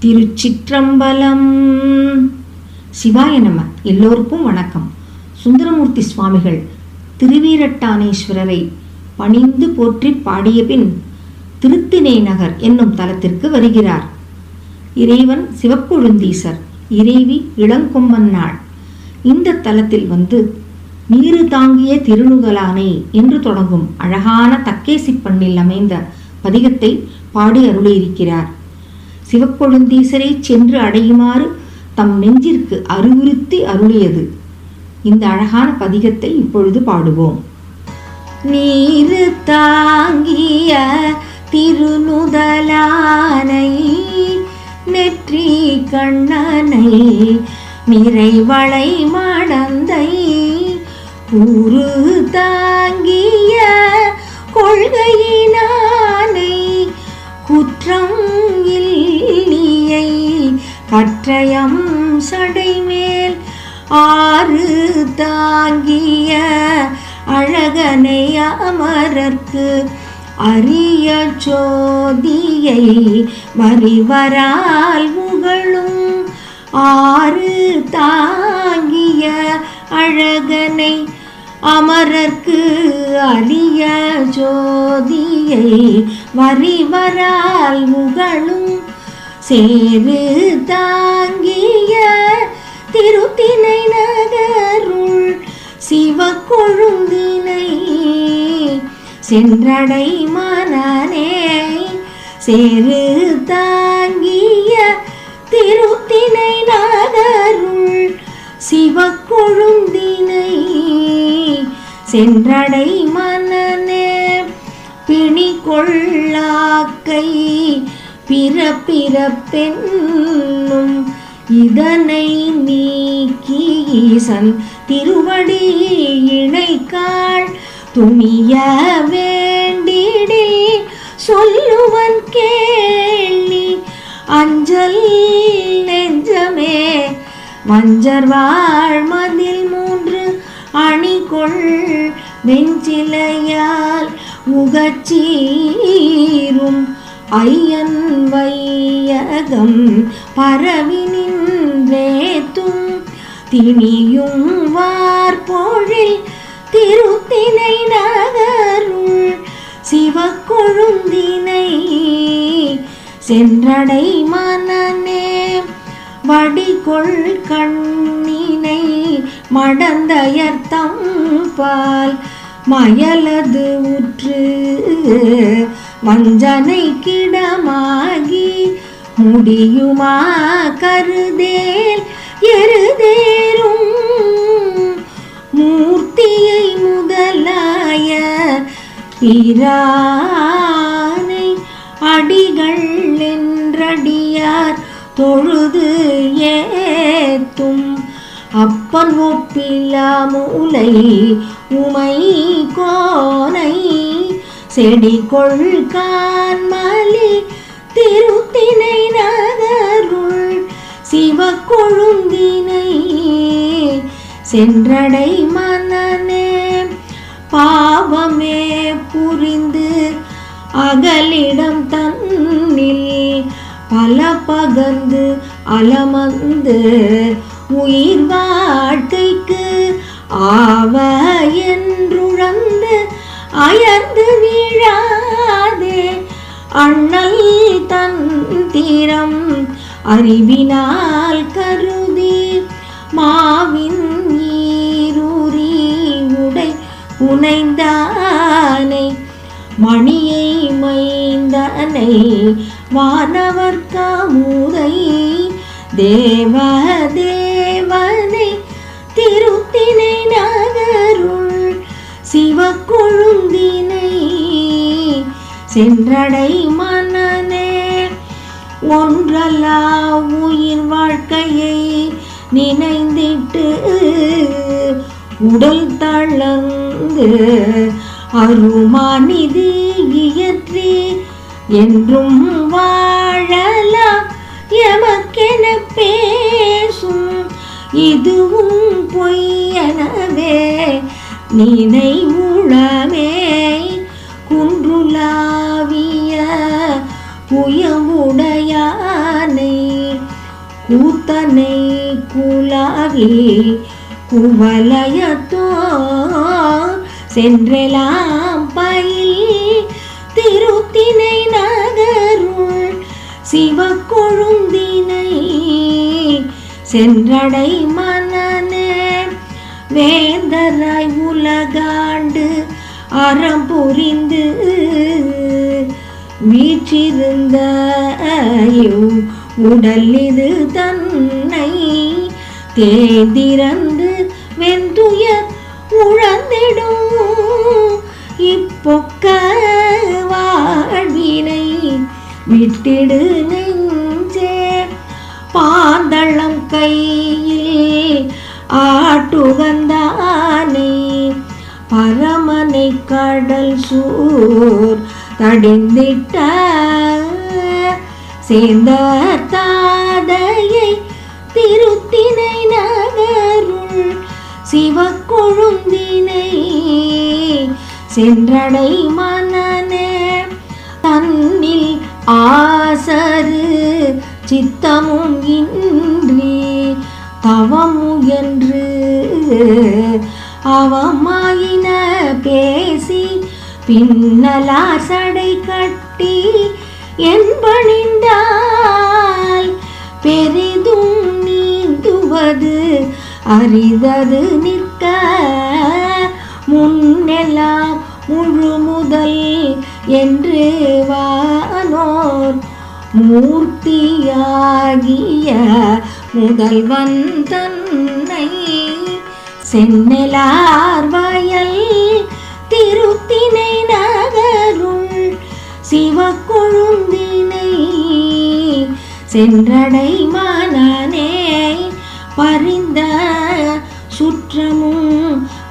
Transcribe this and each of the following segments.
திருச்சிற்றம்பலம். சிவாய நம எல்லோருக்கும் வணக்கம். சுந்தரமூர்த்தி சுவாமிகள் திருவீரட்டானேஸ்வரரை பணிந்து போற்றி பாடிய பின் திருத்தினை நகர் என்னும் தலத்திற்கு வருகிறார். இறைவன் சிவக்கொழுந்தீசர் இறைவி இளங்கொம்பன்னாள் இந்த தலத்தில் வந்து நீரு தாங்கிய திருநுகலானை என்று தொடங்கும் அழகான தக்கேசி பண்ணில் அமைந்த பதிகத்தை பாடி அருளியிருக்கிறார். சிவக்கொழுந்தீசரை சென்று அடையுமாறு தம் நெஞ்சிற்கு அறிவுறுத்தி அருளியது. இந்த அழகான பதிகத்தை இப்பொழுது பாடுவோம். நீரு தாங்கிய திருநுதலானை நெற்றி கண்ணனை நிறைவளை மடந்தை கூறு தாங்கிய கொள்கையினானை குற்றம் பற்றயம் சடைமேல் ஆறு தாங்கிய அழகனை அமரர்க்கு அரிய ஜோதியை மறிவரால் புகழும் ஆறு தாங்கிய அழகனை அமரர்க்கு அரிய ஜோதியை மறிவரால் முகழும் சேரு தாங்கிய திருத்தினை நகருள் சிவக்கொழுந்தினை சென்றடை மனநே சேரு தாங்கிய திருத்தினை நகருள் சிவக்கொழுந்தினை சென்றடை மனநே பிணி கொள்ளாக்கை பிறப்பிறப்பென்னும் இதனை நீக்கி ஈசன் திருவடி இணைக்காள் துணிய வேண்டிடே சொல்லுவன் கேள்வி அஞ்சல் நெஞ்சமே. மஞ்சர் வாழ்மதில் மூன்று அணிகொள் வெஞ்சிலையால் முகச்சீரும் ஐயன் வையகம் பரவி நின்றேத்தும் திணியும் வார்பொழில் திருத்தினை நகருள். சிவக்கொழுந்தினை சென்றடை மனநே வடிகொள் கண்ணினை மடந்தயர்த்தம் பால். மயலது உற்று வஞ்சனை கிடமாகி முடியுமா கருதேல் எருதேரும் மூர்த்தியை முதலாய பிரானை அடிகள் என்றடியார் தொழுது ஏத்தும். அப்பன் ஒப்பிலா மூலை உமை கோனை செடி கொள்கான்மலி திருத்தினை நகருள் சிவக்கொழுந்தினை சென்றடை மனநே பாவமே புரிந்து அகலிடம் தன்னில் பல பகந்து அலமந்து உயிர் வாழ்க்கைக்கு ஆவ என்றுழந்து அயர்ந்து வீழாதே. அண்ணல் தந்திரம் அறிவினால் கருதி மாவின் ஈரூரி உடை புனைந்தானை. மணியை மைந்தனை வானவர் காமுதை தேவ தேவனை திருத்தினை. சிவக்கொழுந்தினை சென்றடை மனநே ஒன்றல்லா உயிர் வாழ்க்கையை நினைந்திட்டு உடல் தளர்ந்து அருமாநிதி இயற்றி என்றும் வாழலாம். எமக்கென பேசும் இதுவும் பொய்யனவே நினைவுளமே குன்றுலாவிய புயவுடையானை கூத்தனை குலாவி குவலயத்தோ சென்றெலாம் பயில் திருத்தினை நகருள் சிவக்கொழுந்தினை சென்றடை மனனே வேந்தராய் உலகாண்டு அறம் புரிந்து வீற்றிருந்த உடல் இது தன்னை தேதிறந்து வெந்துயர் உழந்திடும். இப்பொக்க வாழ்வினை விட்டிடு நெஞ்சே. பாந்தளம் வந்தானே. பரமனை கடல் சூர் தடிந்திட்ட சேர்ந்த தாதையை திருத்தினை நகருள் சிவக்கொழுந்தினை சென்றடை மனனே தன்னில் ஆசரு சித்தமும் இன்றி தவம் பின்னலார் சடை கட்டி என்பணிந்தால் பெரிதும் நீந்துவது அறிதது நிற்க. முன்னெல்லாம் முழு முதல் என்று வானோர் மூர்த்தியாகிய முதல்வன் தன்னை சென்னலார் வயல் திருத்தினை நகருள் சிவக்கொழுந்தினை சென்றடை மானே பறிந்த சுற்றமும்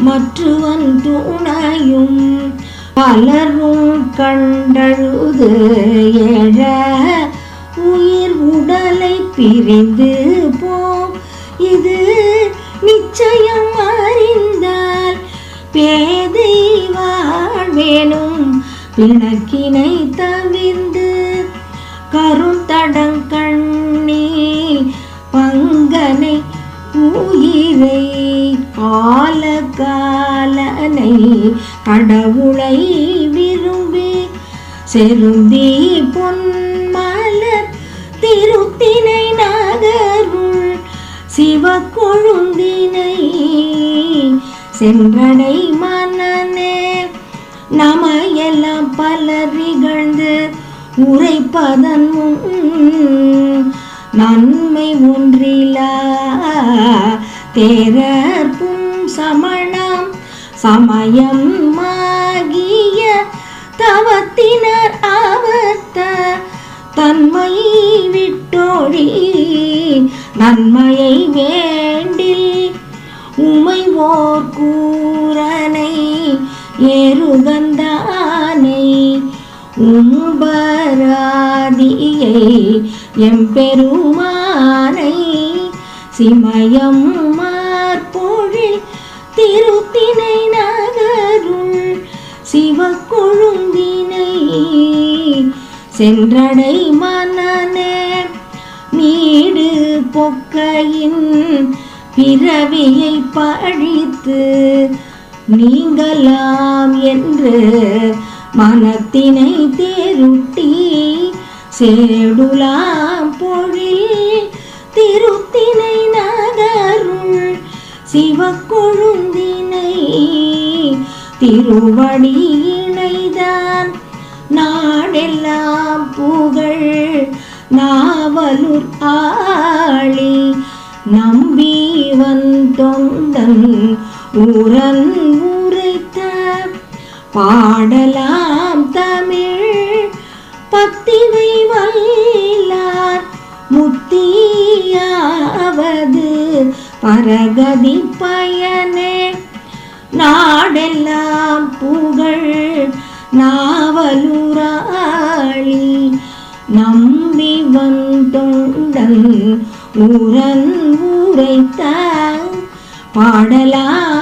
மற்றவன் துணையும் பலரும் கண்டழுது எழ உயிர் உடலை பிரிந்து போ. இது நிச்சயம் அறிந்தால் பேதை வேணும். பிணக்கினை தவிந்து கருந்தடங்கண்ணி பங்கனை உயிரை கால காலனை கடவுளை விரும்பி செருந்தி பொன்மலர் திருத்தினை நகருள் சிவக்கொழுந்தினை சென்றடை மனனே பலர் இகழ்ந்து உரைப்பதன் நன்மை ஒன்றிலா தேரர்ப்பும் சமணம் சமயம் ஆகிய தவத்தினர் ஆவத்த தன்மை விட்டோழி நன்மையை வேண்டில் உமைவோர் கூறனை ஏறுகந்தானை உம்பராதியை எம்பெருமானை சிமயம் மார்பொழில் திருத்தினை நகருள் சிவக்கொழுந்தினை சென்றடை மனநே நீடு பொக்கையின் பிறவியை பழித்து நீங்கலாம் என்று மனத்தினை தேருட்டி சேடுலாம் பொழில் திருத்தினை நகருள் சிவக்கொழுந்தினை திருவடியினைதான் நாடெல்லாம் புகழ் நாவலூர் ஆளி நம்பி வந்தொண்டன் ஊரன் பாடலாம் தமிழ். பத்திவை வல்லார் முத்தியாவது பரகதி பயனே. நாடெல்லாம் புகழ் நாவலுராளி. நம்பி வந்தொண்டன் உரன் உரைத்த பாடலாம்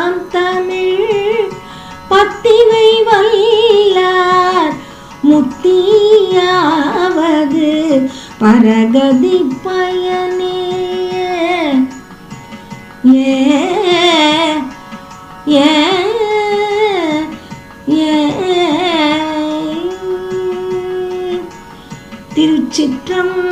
பரகதி பயனே. ஏ திருச்சிற்றம்